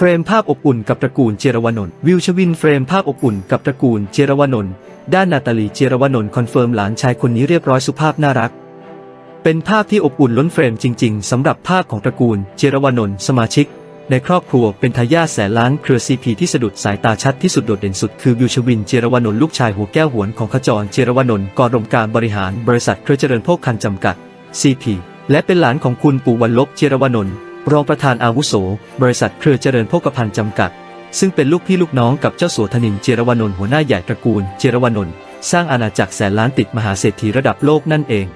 เฟรมภาพอบอุ่นกับตระกูลเจรวนนท์วิวชวินเฟรมภาพอบอุ่นกับตระกูลเจรวนนท์ด้านนาตาลีเจรวนนท์คอนเฟิร์มหลานชายคนนี้เรียบร้อยสุภาพน่ารัก เป็นภาพที่อบอุ่นล้นเฟรมจริง ๆสำหรับภาพของตระกูลเจรวนนท์สมาชิก ในครอบครัวเป็นทายาทแสนล้านเครือซีพีที่สะดุดสายตาชัดที่สุดโดดเด่นสุดคือวิวชวินเจรวนนท์ลูกชายหัวแก้วหวนของขจรเจรวนนท์กรมการบริหารบริษัทเครือเจริญโภคภัณฑ์จำกัด CP และเป็นหลานของคุณปู่วันลบเจรวนนท์ รองประธานอาวุโส บริษัทเครือเจริญโภคภัณฑ์จำกัด ซึ่งเป็นลูกพี่ลูกน้องกับเจ้าสัวธนินเจรวนนท์หัวหน้าใหญ่ตระกูล เจรวนนท์สร้างอาณาจักรแสนล้านติดมหาเศรษฐีระดับโลกนั่นเอง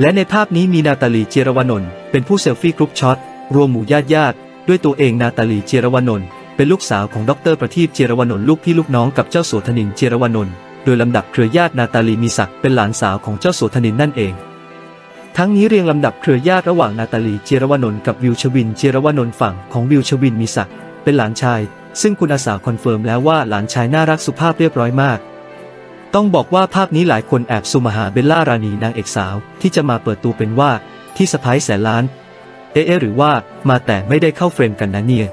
และในภาพนี้มีนาตาลีเจรวนนท์เป็นผู้เซลฟี่กรุ๊ปช็อตรวมหมู่ญาติญาติๆด้วยตัวเองนาตาลีเจรวนนท์เป็นลูกสาวของดรประทีปเจรวนนท์ลูกพี่ลูกน้องกับเจ้าสัวธนินเจรวนนท์โดยลำดับเครือญาตินาตาลีมีศักดิ์เป็นหลานสาวของเจ้าสัวธนินนั่นเอง ทั้งนี้เรียงลำดับเครือญาติระหว่างนาตาลีเจรวนนท์กับวิวชวินเจรวนนท์ฝั่งของวิวชวินมีศักดิ์เป็นหลานชาย ซึ่งคุณอาสาคอนเฟิร์มแล้วว่าหลานชายน่ารักสุภาพเรียบร้อยมาก ต้องบอกว่าภาพนี้หลายคนแอบซูมหาเบลล่ารานีนางเอกสาว ที่จะมาเปิดตัวเป็นว่าที่สะพ้ายแสนล้าน เอ๊ะหรือว่ามาแต่ไม่ได้เข้าเฟรมกันนะเนี่ย